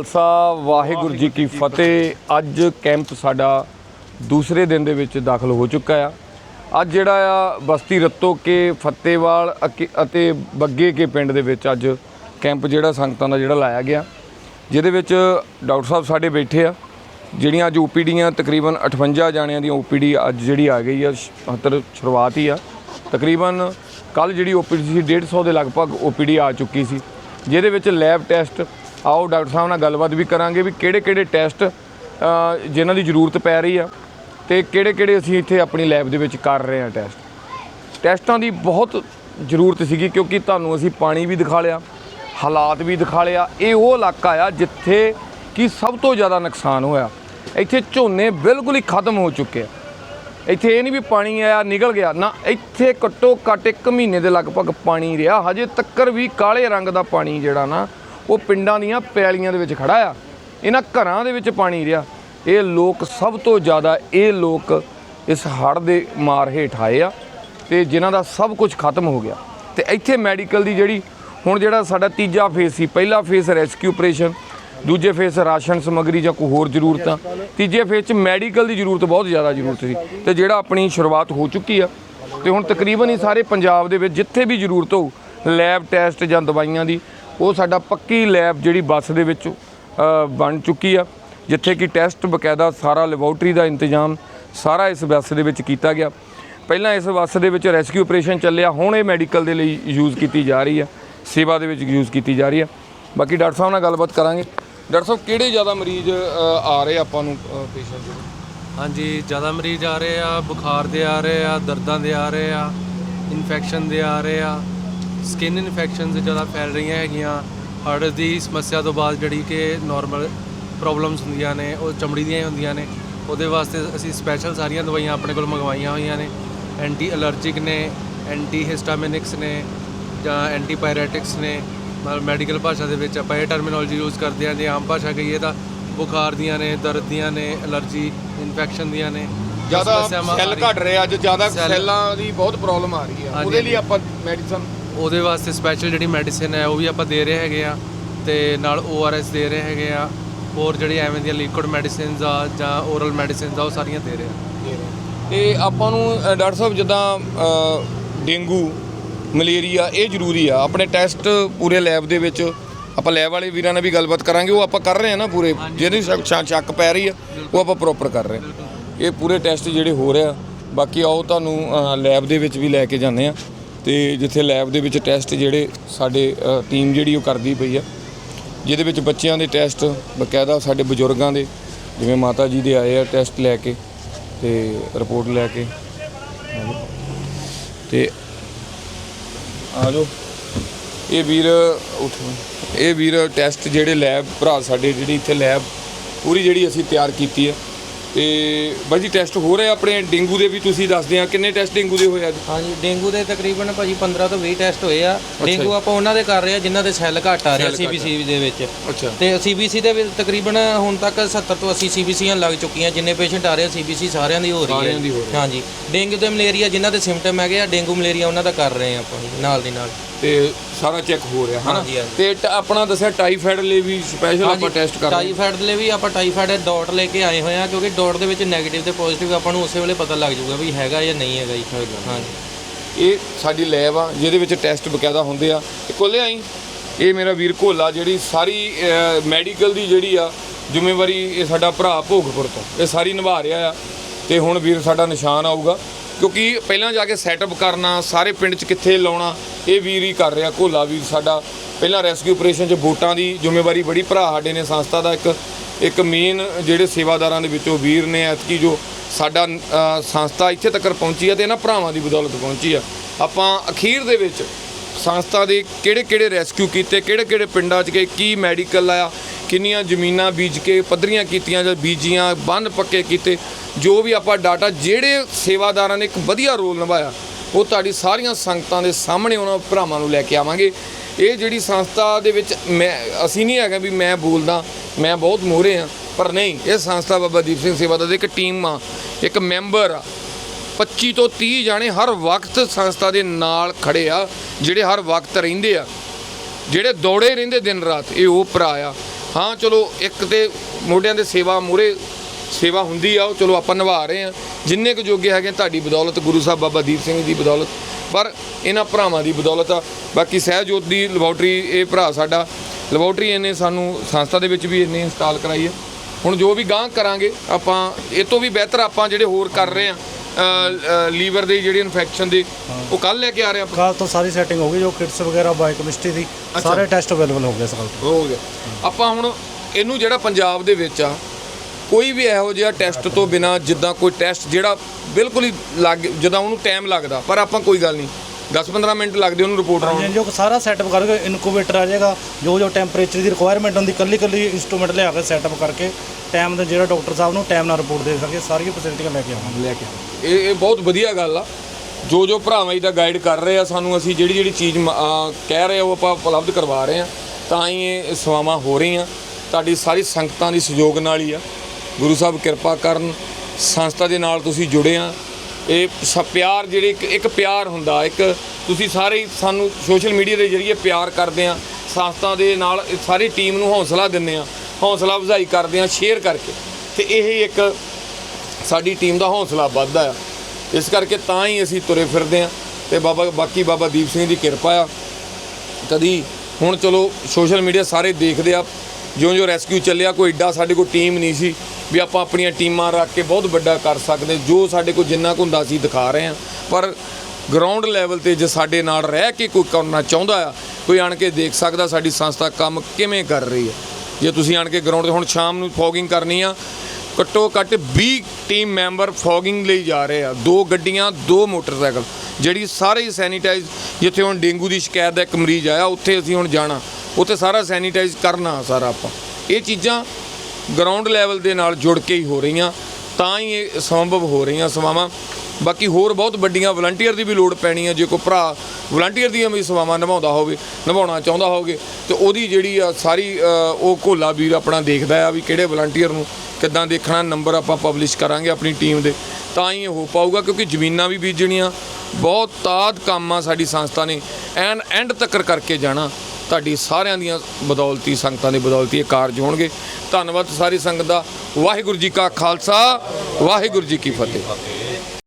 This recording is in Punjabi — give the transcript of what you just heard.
ਖਾਲਸਾ ਵਾਹਿਗੁਰੂ ਜੀ ਕੀ ਫਤਿਹ। ਅੱਜ ਕੈਂਪ ਸਾਡਾ ਦੂਸਰੇ ਦਿਨ ਦੇ ਵਿੱਚ ਦਾਖਲ ਹੋ ਚੁੱਕਾ ਆ। ਅੱਜ ਜਿਹੜਾ ਆ, ਬਸਤੀ ਰੱਤੋ ਕੇ, ਫੱਤੇਵਾਲ ਅਕੇ- ਅਤੇ ਬੱਗੇ ਕੇ ਪਿੰਡ ਦੇ ਵਿੱਚ ਅੱਜ ਕੈਂਪ ਜਿਹੜਾ ਸੰਗਤਾਂ ਦਾ ਜਿਹੜਾ ਲਾਇਆ ਗਿਆ। ਜਿਹਦੇ ਵਿੱਚ ਡਾਕਟਰ ਸਾਹਿਬ ਸਾਡੇ ਬੈਠੇ ਆ। ਜਿਹੜੀਆਂ ਅੱਜ ਓਪੀਡੀਆਂ ਤਕਰੀਬਨ 58 ਜਾਣਿਆਂ ਦੀ ਓਪੀਡੀ ਅੱਜ ਜਿਹੜੀ ਆ ਗਈ ਆ 76 ਸ਼ੁਰੂਆਤ ਹੀ ਆ। ਤਕਰੀਬਨ ਕੱਲ ਜਿਹੜੀ ਓਪੀਡੀ ਸੀ 150 ਦੇ ਲਗਭਗ ਓਪੀਡੀ ਆ ਚੁੱਕੀ ਸੀ। ਜਿਹਦੇ ਵਿੱਚ ਲੈਬ ਟੈਸਟ ਆਓ ਡਾਕਟਰ ਸਾਹਿਬ ਨਾਲ ਗੱਲਬਾਤ ਵੀ ਕਰਾਂਗੇ ਵੀ ਕਿਹੜੇ ਕਿਹੜੇ ਟੈਸਟ ਅ, ਜਿਨ੍ਹਾਂ ਦੀ ਜ਼ਰੂਰਤ ਪੈ ਰਹੀ ਆ ਤੇ ਕਿਹੜੇ ਕਿਹੜੇ ਅਸੀਂ ਇੱਥੇ ਆਪਣੀ ਲੈਬ ਦੇ ਵਿੱਚ ਕਰ ਰਹੇ ਹਾਂ ਟੈਸਟ। ਟੈਸਟਾਂ ਦੀ ਬਹੁਤ ਜ਼ਰੂਰਤ ਸੀਗੀ ਕਿਉਂਕਿ ਤੁਹਾਨੂੰ ਅਸੀਂ ਪਾਣੀ ਵੀ ਦਿਖਾ ਲਿਆ ਹਾਲਾਤ ਵੀ ਦਿਖਾ ਲਿਆ ਇਹ ਉਹ ਇਲਾਕਾ ਆ ਜਿੱਥੇ ਕਿ ਸਭ ਤੋਂ ਜ਼ਿਆਦਾ ਨੁਕਸਾਨ ਹੋਇਆ। ਇੱਥੇ ਝੋਨੇ ਬਿਲਕੁਲ ਹੀ ਖਤਮ ਹੋ ਚੁੱਕੇ ਆ। ਇੱਥੇ ਇਹ ਨਹੀਂ ਵੀ ਪਾਣੀ ਆਇਆ ਨਿਕਲ ਗਿਆ ਨਾ ਇੱਥੇ ਘੱਟੋ ਘੱਟ 1 ਮਹੀਨੇ ਦੇ ਲਗਭਗ ਪਾਣੀ ਰਿਹਾ ਹਜੇ ਤੱਕਰ ਵੀ ਕਾਲੇ ਰੰਗ ਦਾ ਪਾਣੀ ਜਿਹੜਾ ਨਾ ਉਹ ਪਿੰਡਾਂ ਦੀਆਂ ਪੈਲੀਆਂ ਦੇ ਵਿੱਚ ਖੜਾ ਆ। ਇਹਨਾਂ ਘਰਾਂ ਦੇ ਵਿੱਚ ਪਾਣੀ ਰਿਹਾ। ਇਹ ਲੋਕ ਸਭ ਤੋਂ ਜ਼ਿਆਦਾ ਇਹ ਲੋਕ ਇਸ ਹੜ੍ਹ ਦੇ ਮਾਰ ਹੇਠ ਆਏ ਆ ਤੇ ਜਿਨ੍ਹਾਂ ਦਾ ਸਭ ਕੁਝ ਖਤਮ ਹੋ ਗਿਆ। ਤੇ ਇੱਥੇ ਮੈਡੀਕਲ ਦੀ ਜਿਹੜੀ ਹੁਣ ਜਿਹੜਾ ਸਾਡਾ ਤੀਜਾ ਫੇਸ ਸੀ, ਪਹਿਲਾ ਫੇਸ ਰੈਸਕਿਊ ਆਪਰੇਸ਼ਨ, ਦੂਜੇ ਫੇਸ ਰਾਸ਼ਨ ਸਮੱਗਰੀ ਜਾਂ ਕੋਈ ਹੋਰ ਜ਼ਰੂਰਤਾਂ, ਤੀਜੇ ਫੇਸ 'ਚ ਮੈਡੀਕਲ ਦੀ ਜ਼ਰੂਰਤ ਬਹੁਤ ਜ਼ਿਆਦਾ ਜ਼ਰੂਰਤ ਸੀ ਤੇ ਜਿਹੜਾ ਆਪਣੀ ਸ਼ੁਰੂਆਤ ਹੋ ਚੁੱਕੀ ਆ। ਤੇ ਹੁਣ ਤਕਰੀਬਨ ਹੀ ਸਾਰੇ ਪੰਜਾਬ ਦੇ ਵਿੱਚ ਜਿੱਥੇ ਵੀ ਜ਼ਰੂਰਤ ਹੋਊ, ਲੈਬ ਟੈਸਟ ਜਾਂ ਦਵਾਈਆਂ ਦੀ ਉਹ ਸਾਡਾ ਪੱਕੀ ਲੈਬ ਜਿਹੜੀ ਬੱਸ ਦੇ ਵਿੱਚ ਬਣ ਚੁੱਕੀ ਆ, ਜਿੱਥੇ ਕਿ ਟੈਸਟ ਬਕਾਇਦਾ ਸਾਰਾ ਲੈਬੋਰਟਰੀ ਦਾ ਇੰਤਜ਼ਾਮ ਸਾਰਾ ਇਸ ਬੱਸ ਦੇ ਵਿੱਚ ਕੀਤਾ ਗਿਆ। ਪਹਿਲਾਂ ਇਸ ਬੱਸ ਦੇ ਵਿੱਚ ਰੈਸਕਿਊ ਆਪਰੇਸ਼ਨ ਚੱਲਿਆ, ਹੁਣ ਇਹ ਮੈਡੀਕਲ ਦੇ ਲਈ ਯੂਜ਼ ਕੀਤੀ ਜਾ ਰਹੀ ਆ, ਸੇਵਾ ਦੇ ਵਿੱਚ ਯੂਜ਼ ਕੀਤੀ ਜਾ ਰਹੀ ਆ। ਬਾਕੀ ਡਾਕਟਰ ਸਾਹਿਬ ਨਾਲ ਗੱਲਬਾਤ ਕਰਾਂਗੇ। ਡਾਕਟਰ ਸਾਹਿਬ, ਕਿਹੜੇ ਜ਼ਿਆਦਾ ਮਰੀਜ਼ ਆ ਰਹੇ ਆਪਾਂ ਨੂੰ ਪੇਸ਼ੈਂਟ ਜਿਹੜੇ ਹਾਂਜੀ, ਜ਼ਿਆਦਾ ਮਰੀਜ਼ ਆ ਰਹੇ ਆ, ਬੁਖਾਰ ਦੇ ਆ ਰਹੇ ਆ, ਦਰਦਾਂ ਦੇ ਆ ਰਹੇ ਆ, ਇਨਫੈਕਸ਼ਨ ਦੇ ਆ ਰਹੇ ਆ। ਸਕਿਨ ਇਨਫੈਕਸ਼ਨਸ ਜ਼ਿਆਦਾ ਫੈਲ ਰਹੀਆਂ ਹੈਗੀਆਂ। ਹਾਰਟ ਦੀ ਸਮੱਸਿਆ ਤੋਂ ਬਾਅਦ ਜਿਹੜੀ ਕਿ ਨਾਰਮਲ ਪ੍ਰੋਬਲਮਸ ਹੁੰਦੀਆਂ ਨੇ ਉਹ ਚਮੜੀ ਦੀਆਂ ਹੀ ਹੁੰਦੀਆਂ ਨੇ। ਉਹਦੇ ਵਾਸਤੇ ਅਸੀਂ ਸਪੈਸ਼ਲ ਸਾਰੀਆਂ ਦਵਾਈਆਂ ਆਪਣੇ ਕੋਲ ਮੰਗਵਾਈਆਂ ਹੋਈਆਂ ਨੇ। ਐਂਟੀ ਅਲਰਜਿਕ ਨੇ ਐਂਟੀ ਹਿਸਟਾਮਿਨਿਕਸ ਨੇ ਜਾਂ ਐਂਟੀਪਾਇਰੇਟਿਕਸ ਨੇ। ਮਤਲਬ ਮੈਡੀਕਲ ਭਾਸ਼ਾ ਦੇ ਵਿੱਚ ਆਪਾਂ ਇਹ ਟਰਮੀਨੋਲੋਜੀ ਯੂਜ਼ ਕਰਦੇ ਹਾਂ ਜੇ ਆਮ ਭਾਸ਼ਾ ਕਹੀਏ ਤਾਂ ਬੁਖਾਰ ਦੀਆਂ ਨੇ ਦਰਦ ਦੀਆਂ ਨੇ ਅਲਰਜੀ ਇਨਫੈਕਸ਼ਨ ਦੀਆਂ ਨੇ। ਜ਼ਿਆਦਾ ਸੈੱਲ। ਘਟ ਰਹੇ ਅੱਜ ਜ਼ਿਆਦਾ ਸੈੱਲ- ਦੀ ਬਹੁਤ ਪ੍ਰੋਬਲਮ ਆ ਰਹੀ ਆ। ਹਾਂਜੀ, ਉਹਦੇ ਲਈ ਆਪਾਂ ਮੈਡੀਸਨ ਉਹਦੇ ਵਾਸਤੇ ਸਪੈਸ਼ਲ ਜਿਹੜੀ ਮੈਡੀਸਿਨ ਹੈ ਉਹ ਵੀ ਆਪਾਂ ਦੇ ਰਹੇ ਹੈਗੇ ਆ ਤੇ ਨਾਲ ORS ਦੇ ਰਹੇ ਹੈਗੇ ਆ। ਹੋਰ ਜਿਹੜੀ ਐਵੇਂ ਦੀਆਂ ਲਿਕੁਇਡ ਮੈਡੀਸਿਨਸ ਆ ਜਾਂ ਓਰਲ ਮੈਡੀਸਿਨਸ ਆ ਉਹ ਸਾਰੀਆਂ ਦੇ ਰਹੇ ਆ। ਤੇ ਆਪਾਂ ਨੂੰ ਅ, ਡਾਕਟਰ ਸਾਹਿਬ ਜਿੱਦਾਂ ਡੇਂਗੂ ਮਲੇਰੀਆ ਇਹ ਜ਼ਰੂਰੀ ਆ। ਆਪਣੇ ਟੈਸਟ ਪੂਰੇ ਲੈਬ ਦੇ ਵਿੱਚ ਆਪਾਂ ਲੈਬ ਵਾਲੇ ਵੀਰਾਂ ਨਾਲ ਵੀ ਗੱਲਬਾਤ ਕਰਾਂਗੇ। ਉਹ ਆਪਾਂ ਕਰ ਰਹੇ ਆ ਨਾ ਪੂਰੇ ਜਿਹਦੀ ਸ਼ੱਕ- ਸ਼ੱਕ ਸ਼ੱਕ ਪੈ ਰਹੀ ਆ ਉਹ ਆਪਾਂ ਪ੍ਰੋਪਰ ਕਰ ਰਹੇ ਆ। ਇਹ ਪੂਰੇ ਟੈਸਟ ਜਿਹੜੇ ਹੋ ਰਹੇ ਆ। ਬਾਕੀ ਆਓ ਤੁਹਾਨੂੰ ਲੈਬ ਦੇ ਵਿੱਚ ਵੀ ਲੈ ਕੇ ਜਾਂਦੇ ਆ। ਤੇ ਜਿੱਥੇ ਲੈਬ ਦੇ ਵਿੱਚ ਟੈਸਟ ਜਿਹੜੇ ਸਾਡੇ ਟੀਮ ਜਿਹੜੀ ਉਹ ਕਰਦੀ ਪਈ ਆ, ਜਿਹਦੇ ਵਿੱਚ ਬੱਚਿਆਂ ਦੇ ਟੈਸਟ ਬਕਾਇਦਾ ਸਾਡੇ ਬਜ਼ੁਰਗਾਂ ਦੇ, ਜਿਵੇਂ ਮਾਤਾ ਜੀ ਦੇ ਆਏ ਆ ਟੈਸਟ ਲੈ ਕੇ ਤੇ ਰਿਪੋਰਟ ਲੈ ਕੇ। ਤੇ ਆ ਜਾਓ। ਇਹ ਵੀਰ, ਉਠੋ। ਇਹ ਵੀਰ ਟੈਸਟ ਜਿਹੜੇ ਲੈਬ ਭਰਾ ਸਾਡੇ, ਜਿਹੜੀ ਇੱਥੇ ਲੈਬ ਪੂਰੀ ਜਿਹੜੀ ਅਸੀਂ ਤਿਆਰ ਕੀਤੀ ਹੈ ਤੇ ਬਾਈ ਜੀ ਟੈਸਟ ਹੋ ਰਹੇ ਆ ਆਪਣੇ ਡੇਂਗੂ ਦੇ ਵੀ ਤੁਸੀਂ ਦੱਸਦੇ ਆ ਕਿੰਨੇ ਟੈਸਟ ਡੇਂਗੂ ਦੇ ਹੋਏ ਅੱਜ? ਹਾਂਜੀ ਡੇਂਗੂ ਦੇ ਤਕਰੀਬਨ ਭਾਜੀ 15 ਤੋਂ 20 ਟੈਸਟ ਹੋਏ ਆ। ਡੇਂਗੂ ਆਪਾਂ ਉਹਨਾਂ ਦੇ ਕਰ ਰਹੇ ਆ ਜਿਨ੍ਹਾਂ ਦੇ ਸੈੱਲ ਘੱਟ ਆ ਰਹੇ ਘੱਟ ਸੀਬੀਸੀ ਦੇ ਵਿੱਚ। ਅੱਛਾ। ਤੇ ਸੀਬੀਸੀ ਦੇ ਵਿੱਚ ਤਕਰੀਬਨ ਹੁਣ ਤੱਕ 70 ਤੋਂ 80 ਸੀਬੀਸੀਆਂ ਲੱਗ ਚੁੱਕੀਆਂ ਜਿੰਨੇ ਪੇਸ਼ੈਂਟ ਆ ਰਹੇ ਆ ਸੀਬੀਸੀ ਸਾਰਿਆਂ ਦੀ ਹੋ ਰਹੀ ਹੈ। ਹਾਂਜੀ। ਡੇਂਗੂ ਤੇ ਮਲੇਰੀਆ ਜਿਨ੍ਹਾਂ ਦੇ ਸਿੰਪਟਮ ਹੈਗੇ ਆ ਡੇਂਗੂ ਮਲੇਰੀਆ ਉਹਨਾਂ ਦਾ ਕਰ ਰਹੇ ਆ ਆਪਾਂ ਨਾਲ ਦੀ ਨਾਲ। ਤੇ ਸਾਰਾ ਚੈੱਕ ਹੋ ਰਿਹਾ ਹਨਾ? ਹਾਂਜੀ, ਹਾਂਜੀ। ਤੇ ਟ- ਆਪਣਾ ਦੱਸਿਆ ਟਾਈਫਾਇਡ ਲਈ ਵੀ ਸਪੈਸ਼ਲ ਆਪਾਂ ਟੈਸਟ ਕਰ ਰਹੇ ਹਾਂ। ਟਾਈਫਾਇਡ ਦੇ ਲਈ ਵੀ ਆਪਾਂ ਟਾਈਫਾਇਡ ਡਾਟ ਲੈ ਕੇ ਆਏ ਹੋਏ ਆ ਕਿਉਂਕਿ ਡਾਟ ਦੇ ਵਿੱਚ 네ਗੇਟਿਵ ਤੇ ਪੋਜ਼ਿਟਿਵ ਆਪਾਂ ਨੂੰ ਉਸੇ ਵੇਲੇ ਪਤਾ ਲੱਗ ਜਾਊਗਾ ਵੀ ਹੈਗਾ ਜਾਂ ਨਹੀਂ ਹੈਗਾ ਜੀ। ਹਾਂਜੀ। ਇਹ ਸਾਡੀ ਲੈਬ ਆ ਜਿਹਦੇ ਵਿੱਚ ਟੈਸਟ ਬਕਾਇਦਾ ਹੁੰਦੇ ਆ। ਇਹ ਕੋਲੇ ਆਈ ਇਹ ਮੇਰਾ ਵੀਰ ਘੋਲਾ ਜਿਹੜੀ ਸਾਰੀ ਮੈਡੀਕਲ ਦੀ ਜਿਹੜੀ ਆ ਜ਼ਿੰਮੇਵਾਰੀ ਇਹ ਸਾਡਾ ਭਰਾ ਭੋਗਪੁਰ ਤੋਂ ਇਹ ਸਾਰੀ ਨਿਭਾ ਰਿਹਾ ਆ। ਤੇ ਹੁਣ ਵੀਰ ਸਾਡਾ ਨਿਸ਼ਾਨ ਆਊਗਾ। ਕਿਉਂਕਿ ਪਹਿਲਾਂ ਜਾ ਕੇ ਸੈਟਅਪ ਕਰਨਾ, ਸਾਰੇ ਪਿੰਡ 'ਚ ਕਿੱਥੇ ਲਾਉਣਾ, ਇਹ ਵੀਰ ਹੀ ਕਰ ਰਿਹਾ, ਘੋਲਾ ਵੀਰ ਸਾਡਾ। ਪਹਿਲਾਂ ਰੈਸਕਿਊ ਆਪਰੇਸ਼ਨ 'ਚ ਵੋਟਾਂ ਦੀ ਜ਼ਿੰਮੇਵਾਰੀ ਬੜੀ ਭਰਾ ਸਾਡੇ ਨੇ, ਸੰਸਥਾ ਦਾ ਇੱਕ ਇੱਕ ਮੇਨ ਜਿਹੜੇ ਸੇਵਾਦਾਰਾਂ ਦੇ ਵਿੱਚੋਂ ਵੀਰ ਨੇ, ਐਤਕੀ ਜੋ ਸਾਡਾ ਸੰਸਥਾ ਇੱਥੇ ਤੱਕ ਪਹੁੰਚੀ ਆ ਤੇ ਇਹਨਾਂ ਭਰਾਵਾਂ ਦੀ ਬਦੌਲਤ ਪਹੁੰਚੀ ਆ। ਆਪਾਂ ਅਖੀਰ ਦੇ ਵਿੱਚ ਸੰਸਥਾ ਦੇ ਕਿਹੜੇ ਕਿਹੜੇ ਰੈਸਕਿਊ ਕੀਤੇ ਕਿਹੜੇ ਕਿਹੜੇ ਪਿੰਡਾਂ 'ਚ ਗਏ, ਕੀ ਮੈਡੀਕਲ ਆਇਆ ਕਿੰਨੀਆਂ ਜ਼ਮੀਨਾਂ ਬੀਜ ਕੇ ਪੱਧਰੀਆਂ ਕੀਤੀਆਂ ਜਾਂ ਬੀਜੀਆਂ, ਬੰਨ ਪੱਕੇ ਕੀਤੇ, ਜੋ ਵੀ ਆਪਾਂ ਡਾਟਾ ਜਿਹੜੇ ਸੇਵਾਦਾਰਾਂ ਨੇ ਇੱਕ ਵਧੀਆ ਰੋਲ ਨਿਭਾਇਆ, ਉਹ ਤੁਹਾਡੀ ਸਾਰੀਆਂ ਸੰਗਤਾਂ ਦੇ ਸਾਹਮਣੇ ਉਹਨਾਂ ਭਰਾਵਾਂ ਨੂੰ ਲੈ ਕੇ ਆਵਾਂਗੇ। ਇਹ ਜਿਹੜੀ ਸੰਸਥਾ ਦੇ ਵਿੱਚ ਮੈਂ, ਅਸੀਂ ਨਹੀਂ ਹੈਗਾ ਵੀ ਮੈਂ ਬੋਲਦਾ, ਮੈਂ ਬਹੁਤ ਮੋਹਰੇ ਆ ਪਰ ਨਹੀਂ, ਇਹ ਸੰਸਥਾ ਬਾਬਾ ਦੀਪ ਸਿੰਘ ਸੇਵਾ ਦਾ ਇੱਕ ਟੀਮ ਆ, ਇੱਕ ਮੈਂਬਰ ਆ। 25 ਤੋਂ 30 ਜਾਣੇ ਹਰ ਵਕਤ ਸੰਸਥਾ ਦੇ ਨਾਲ ਖੜੇ ਆ, ਜਿਹੜੇ ਹਰ ਵਕਤ ਰਹਿੰਦੇ ਆ, ਜਿਹੜੇ ਦੌੜੇ ਰਹਿੰਦੇ ਦਿਨ ਰਾਤ, ਇਹ ਉਹ ਭਰਾ ਆ। ਹਾਂ, ਚਲੋ, ਇੱਕ ਤੇ ਮੋਢਿਆਂ ਦੇ ਸੇਵਾ ਮੂਹਰੇ ਸੇਵਾ ਹੁੰਦੀ ਆ, ਉਹ ਚਲੋ ਆਪਾਂ ਨਿਭਾ ਰਹੇ ਆ ਜਿੰਨੇ ਕੁ ਜੋਗੇ ਹੈਗੇ ਤੁਹਾਡੀ ਬਦੌਲਤ, ਗੁਰੂ ਸਾਹਿਬ ਬਾਬਾ ਦੀਪ ਸਿੰਘ ਦੀ ਬਦੌਲਤ। ਪਰ ਇਹਨਾਂ ਭਰਾਵਾਂ ਦੀ ਬਦੌਲਤ ਆ। ਬਾਕੀ ਸਹਿਜੋਤ ਦੀ ਲੈਬੋਰਟਰੀ ਇਹ ਭਰਾ ਸਾਡਾ ਲੈਬੋਰਟਰੀ ਇਹਨੇ ਸਾਨੂੰ ਸੰਸਥਾ ਦੇ ਵਿੱਚ ਵੀ ਇਹਨੇ ਇੰਸਟਾਲ ਕਰਾਈ ਹੈ ਹੁਣ ਜੋ ਵੀ ਗਾਂਹ ਕਰਾਂਗੇ, ਆਪਾਂ, ਇਹ ਤੋਂ ਵੀ ਬਿਹਤਰ ਆਪਾਂ ਜਿਹੜੇ ਹੋਰ ਕਰ ਰਹੇ ਆ ਲੀਵਰ ਦੇ ਜਿਹੜੇ ਇਨਫੈਕਸ਼ਨ ਦੇ ਉਹ ਕੱਲ ਲੈ ਕੇ ਆ ਰਹੇ ਆਪਾਂ? ਕੱਲ ਤੋਂ ਸਾਰੀ ਸੈਟਿੰਗ ਹੋ ਗਈ ਜੋ ਕਿਟਸ ਵਗੈਰਾ ਬਾਇਓਕੈਮਿਸਟਰੀ ਦੀ ਸਾਰੇ ਟੈਸਟ ਅਵੇਲੇਬਲ ਹੋ ਗਏ ਤੋਂ। ਹੋ ਗਿਆ ਆਪਾਂ ਹੁਣ ਇਹਨੂੰ ਜਿਹੜਾ ਪੰਜਾਬ ਦੇ ਵਿੱਚ ਆ ਕੋਈ ਵੀ ਇਹੋ ਜਿਹਾ ਟੈਸਟ ਤੋਂ ਬਿਨਾ ਜਿੱਦਾਂ ਕੋਈ ਟੈਸਟ ਜਿਹੜਾ ਬਿਲਕੁਲ ਹੀ ਲੱਗ ਜਿੱਦਾਂ ਉਹਨੂੰ ਟਾਈਮ ਲੱਗਦਾ ਪਰ ਆਪਾਂ ਕੋਈ ਗੱਲ ਨਹੀਂ। 10-15 ਮਿੰਟ ਲੱਗਦੇ ਉਹਨੂੰ ਰਿਪੋਰਟ ਆਉਣ ਨੂੰ। ਜੋ ਸਾਰਾ ਸੈਟਅਪ ਕਰਕੇ ਇਨਕੂਬੇਟਰ ਆ ਜਾਏਗਾ ਜੋ ਜੋ ਟੈਂਪਰੇਚਰ ਦੀ ਰਿਕੁਆਇਰਮੈਂਟ ਹੁੰਦੀ ਕੱਲੀ ਕੱਲੀ ਇਨਸਟਰੂਮੈਂਟ ਲਿਆ ਕੇ ਸੈਟਅਪ ਕਰਕੇ ਟਾਈਮ ਦੇ ਜਿਹੜਾ ਡਾਕਟਰ ਸਾਹਿਬ ਨੂੰ ਟਾਈਮ ਨਾਲ ਰਿਪੋਰਟ ਦੇ ਸਕੇ ਸਾਰੀਆਂ ਫੈਸਿਲਿਟੀਆਂ ਲੈ ਕੇ ਆਵਾਂਗੇ। ਲੈ ਕੇ ਆਉਣਾ। ਇਹ ਇਹ ਬਹੁਤ ਵਧੀਆ ਗੱਲ ਆ। ਜੋ ਜੋ ਭਰਾਵਾਂ ਜੀ ਦਾ ਗਾਈਡ ਕਰ ਰਹੇ ਆ, ਸਾਨੂੰ ਅਸੀਂ ਜਿਹੜੀ ਜਿਹੜੀ ਚੀਜ਼ ਮ- ਅਹ, ਕਹਿ ਰਹੇ ਆ, ਉਹ ਆਪਾਂ ਉਪਲਬਧ ਕਰਵਾ ਰਹੇ ਆ, ਤਾਂ ਹੀ ਇਹ ਸੇਵਾਵਾਂ ਹੋ ਰਹੀਆਂ। ਤੁਹਾਡੀ ਸਾਰੀ ਸੰਗਤਾਂ ਦੀ ਸਹਿਯੋਗ ਨਾਲ ਹੀ ਆ। ਗੁਰੂ ਸਾਹਿਬ ਕਿਰਪਾ ਕਰਨ, ਸੰਸਥਾ ਦੇ ਨਾਲ ਤੁਸੀਂ ਜੁੜੇ ਆ। ਇਹ ਸ ਪਿਆਰ ਜਿਹੜੇ ਇੱਕ ਇੱਕ ਪਿਆਰ ਹੁੰਦਾ, ਇੱਕ ਤੁਸੀਂ ਸਾਰੇ ਹੀ ਸਾਨੂੰ ਸੋਸ਼ਲ ਮੀਡੀਆ ਦੇ ਜ਼ਰੀਏ ਪਿਆਰ ਕਰਦੇ ਆ। ਸੰਸਥਾ ਦੇ ਨਾਲ ਇਹ ਸਾਰੀ ਟੀਮ ਨੂੰ ਹੌਸਲਾ ਦਿੰਦੇ ਆ, ਹੌਸਲਾ ਅਫਜ਼ਾਈ ਕਰਦੇ ਆ ਸ਼ੇਅਰ ਕਰਕੇ। ਤੇ ਇਹ ਇੱਕ ਸਾਡੀ ਟੀਮ ਦਾ ਹੌਸਲਾ ਵੱਧਦਾ ਆ। ਇਸ ਕਰਕੇ ਤਾਂ ਹੀ ਅਸੀਂ ਤੁਰੇ ਫਿਰਦੇ ਆ ਤੇ ਬਾਬਾ, ਬਾਕੀ ਬਾਬਾ ਦੀਪ ਸਿੰਘ ਦੀ ਕਿਰਪਾ ਆ। ਕਦੀ ਹੁਣ ਚਲੋ ਸੋਸ਼ਲ ਮੀਡੀਆ ਸਾਰੇ ਦੇਖਦੇ ਆ ਜਿਉਂ ਜਿਉਂ ਰੈਸਕਿਊ ਚੱਲਿਆ, ਕੋਈ ਏਡਾ ਸਾਡੇ ਕੋਲ ਟੀਮ ਨਹੀਂ ਸੀ ਵੀ ਆਪਾਂ ਆਪਣੀਆਂ ਟੀਮਾਂ ਰੱਖ ਕੇ ਬਹੁਤ ਵੱਡਾ ਕਰ ਸਕਦੇ, ਜੋ ਸਾਡੇ ਕੋਲ ਜਿੰਨਾ ਕੁ ਹੁੰਦਾ ਸੀ ਦਿਖਾ ਰਹੇ ਆ। ਪਰ ਗਰਾਊਂਡ ਲੈਵਲ ਤੇ ਜੇ ਸਾਡੇ ਨਾਲ ਰਹਿ ਕੇ ਕੋਈ ਕਰਨਾ ਚਾਹੁੰਦਾ ਆ, ਕੋਈ ਆਣ ਕੇ ਦੇਖ ਸਕਦਾ ਸਾਡੀ ਸੰਸਥਾ ਕੰਮ ਕਿਵੇਂ ਕਰ ਰਹੀ ਹੈ ਜੇ ਤੁਸੀਂ ਆਣ ਕੇ ਗਰਾਊਂਡ ਤੇ ਹੁਣ ਸ਼ਾਮ ਨੂੰ ਫੋਗਿੰਗ ਕਰਨੀ ਆ ਘੱਟੋ ਘੱਟ 20 ਟੀਮ ਮੈਂਬਰ ਫੋਗਿੰਗ ਲਈ ਜਾ ਰਹੇ ਆ। ਦੋ ਗੱਡੀਆਂ, ਦੋ ਮੋਟਰਸਾਈਕਲ, ਜਿਹੜੀ ਸਾਰੇ ਹੀ ਸੈਨੀਟਾਈਜ਼ ਜਿੱਥੇ ਹੁਣ ਡੇਂਗੂ ਦੀ ਸ਼ਿਕਾਇਤ ਦਾ ਇੱਕ ਮਰੀਜ਼ ਆਇਆ, ਉੱਥੇ ਅਸੀਂ ਹੁਣ ਜਾਣਾ। ਉੱਥੇ ਸਾਰਾ ਸੈਨੀਟਾਈਜ਼ ਕਰਨਾ ਸਾਰਾ ਆਪਾਂ। ਇਹ ਚੀਜ਼ਾਂ ਗਰਾਊਂਡ ਲੈਵਲ ਦੇ ਨਾਲ ਜੁੜ ਕੇ ਹੀ ਹੋ ਰਹੀਆਂ, ਤਾਂ ਹੀ ਇਹ ਸੰਭਵ ਹੋ ਰਹੀਆਂ ਸੇਵਾਵਾਂ ਬਾਕੀ ਹੋਰ ਬਹੁਤ ਵੱਡੀਆਂ ਵਲੰਟੀਅਰ ਦੀ ਵੀ ਲੋੜ ਪੈਣੀ ਹੈ ਜੇ ਕੋਈ ਭਰਾ ਵਲੰਟੀਅਰ ਦੀਆਂ ਵੀ ਸੇਵਾਵਾਂ ਨਿਭਾਉਂਦਾ ਹੋਵੇ, ਨਿਭਾਉਣਾ ਚਾਹੁੰਦਾ ਹੋਵੇ, ਤੇ ਉਹਦੀ ਜਿਹੜੀ ਆ ਸਾਰੀ ਉਹ ਘੋਲਾ ਵੀਰ ਆਪਣਾ ਦੇਖਦਾ ਆ ਵੀ ਕਿਹੜੇ ਵਲੰਟੀਅਰ ਨੂੰ ਕਿੱਦਾਂ ਦੇਖਣਾ ਨੰਬਰ ਆਪਾਂ ਪਬਲਿਸ਼ ਕਰਾਂਗੇ ਆਪਣੀ ਟੀਮ ਦੇ। ਤਾਂ ਹੀ ਇਹ ਹੋ ਪਾਊਗਾ, ਕਿਉਂਕਿ ਜ਼ਮੀਨਾਂ ਵੀ ਬੀਜਣੀਆਂ, ਬਹੁਤ ਤਾਦ ਕੰਮ ਆ ਸਾਡੀ ਸੰਸਥਾ ਨੇ। ਐਂਡ ਐਂਡ ਤੱਕ ਕਰਕੇ ਜਾਣਾ, ਤੁਹਾਡੀ ਸਾਰਿਆਂ ਦੀਆਂ ਬਦੌਲਤੀ, ਸੰਗਤਾਂ ਦੀ ਬਦੌਲਤੀ ਇਹ ਕਾਰਜ ਹੋਣਗੇ। ਧੰਨਵਾਦ ਸਾਰੀ ਸੰਗਤ ਦਾ। ਵਾਹਿਗੁਰੂ ਜੀ ਕਾ ਖਾਲਸਾ, ਵਾਹਿਗੁਰੂ ਜੀ ਕੀ ਫਤਿਹ।